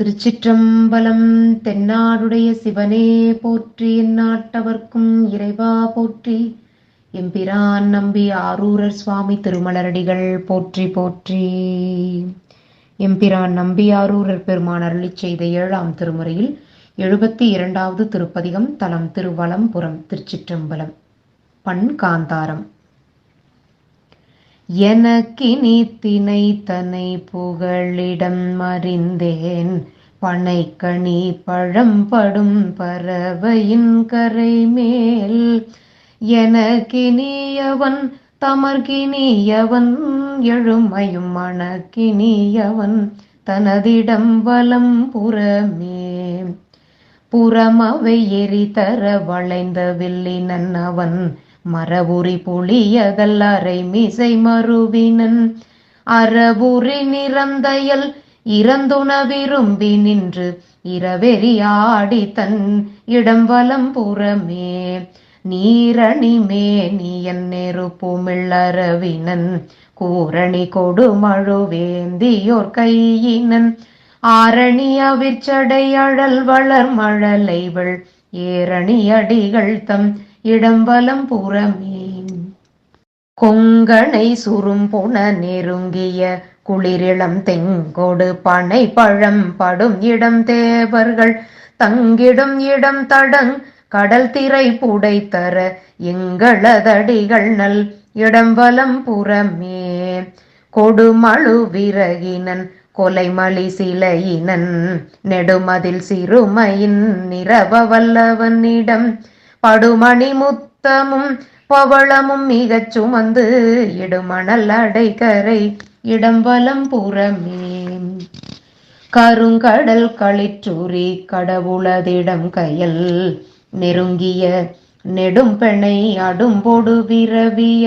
திருச்சிற்றம்பலம் தென்னாடுடைய சிவனே போற்றி எந்நாட்டவர்க்கும் இறைவா போற்றி. எம்பிரான் நம்பி ஆரூரர் சுவாமி திருமலரடிகள் போற்றி போற்றி. எம்பிரான் நம்பி ஆரூரர் பெருமான் அருளி செய்த ஏழாம் திருமுறையில் எழுபத்தி இரண்டாவது திருப்பதிகம் தலம் திருவலம்புரம் திருச்சிற்றம்பலம். பண் காந்தாரம் எனக்கினி தினை தனை புகழிடம் மறிந்தேன் பனைக்கணி பழம்படும் பறவையின் கரை மேல் எனக்கினியவன் தமர்கினியவன் எழுமையும் மணக்கினியவன் தனதிடம் வலம் புறமே. புறமவை எரிதர வளைந்த வில்லினன் அவன் மரபுரி புளியதல் அரை மிசை மறுவினன் அறபுரி நிறந்தையல் இறந்துண விரும்பி நின்று இரவெறியாடி தன் இடம் வலம் புறமே. நீரணி மேனியன் நெருப்புமிள்ளரவினன் கூரணி கொடுமழுவேந்தியோர் கையினன். ஆரணி அவிர்ச்சடையழல் வளர் மழலைவள். ஏரணி அடிகள் தம் இடம்பலம் புறமே கொங்கணை சுரும்புண நெருங்கிய குளிரிளம் தெங்கொடு பனை பழம் படும் இடம் தேவர்கள். தங்கிடும் இடம் தடங் கடல் திரை புடைத்தர எங்களதடிகள் நல் இடம்பலம் புறமே. கொடுமழு விறகினன் கொலைமலி சிலையினன். நெடுமதில் சிறுமையின் நிறவ வல்லவனிடம் படுமணி முத்தமும் பவளமும் மிகச் சுமந்து இடுமணல் அடைக்கரை இடம்பலம் புறமே. கருங்கடல் களிற்றுரி கடவுளதிடம் கயல் நெருங்கிய நெடும் பெணை அடும்பொடு விரவிய.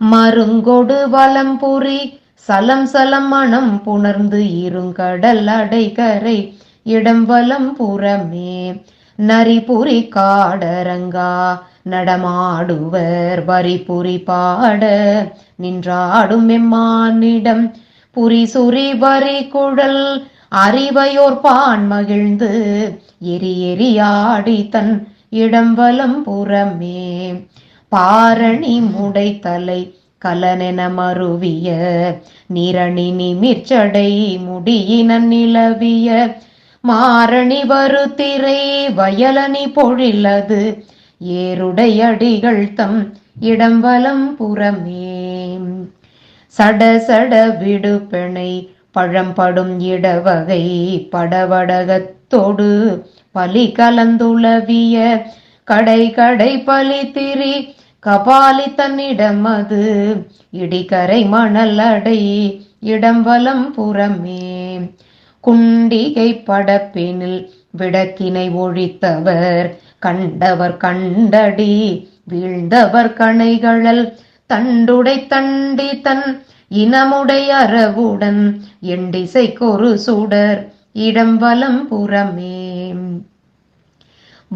மருங்கொடு வலம் புரி சலம் சலம் மனம் புணர்ந்து இருங்கடல் அடைக்கரை இடம்பலம் புறமே. நரிபுரி காடரங்கா நடமாடுவர் வரிபுரி பாட நின்றாடும் எம்மானிடம். புரி சுரி வரி குழல் அறிவையோர் பான் மகிழ்ந்து எரி எரியாடி தன் இடம்பலம் புறமே. பாரணி முடை தலை கலனென மருவிய நிரணி நிமிர்ச்சடை முடியின நிலவிய மாரணி வருத்திரை வயலனி பொழிலது ஏருடையடிகள் தம் இடம்பலம் புறமே. சட சட விடுபெணை பழம்படும் இடவகை படவடகத்தோடு பலி கலந்துளவிய கடை கடை பலி திரி கபாலி தன்னிடம் அது இடிகரை மணல் அடை இடம்பலம் புறமே. குண்டிகை படப்பினில் விடக்கினை ஒழித்தவர். கண்டவர் கண்டடி வீழ்ந்தவர் கணைகளல். தண்டுடை தண்டி தன் இனமுடைய அறவுடன். எண்டிசை கொரு சுடர் இடம்பலம் புறமே.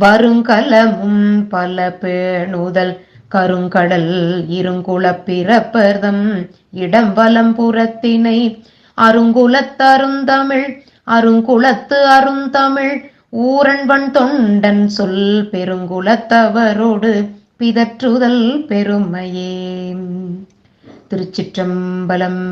வருங்கலமும் பல பேணுதல் கருங்கடல் இருங்குளப் பிறப்பர்தம். இடம்பலம் புறத்தினை அருங்குலத்தருந்தமிழ் அருங்குலத்து அருந்தமிழ் ஊரன்பன் தொண்டன் சொல் பெருங்குலத்தவரோடு பிதற்றுதல் பெருமையே. திருச்சிற்றம்பலம்.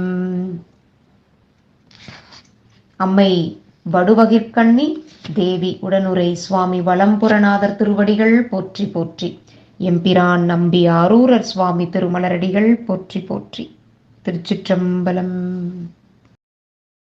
அம்மை வடுவகிற்கண்ணி தேவி உடனுரை சுவாமி வளம்புரநாதர் திருவடிகள் போற்றி போற்றி. எம்பிரான் நம்பி ஆரூரர் சுவாமி திருமலரடிகள் போற்றி போற்றி. திருச்சிற்றம்பலம்.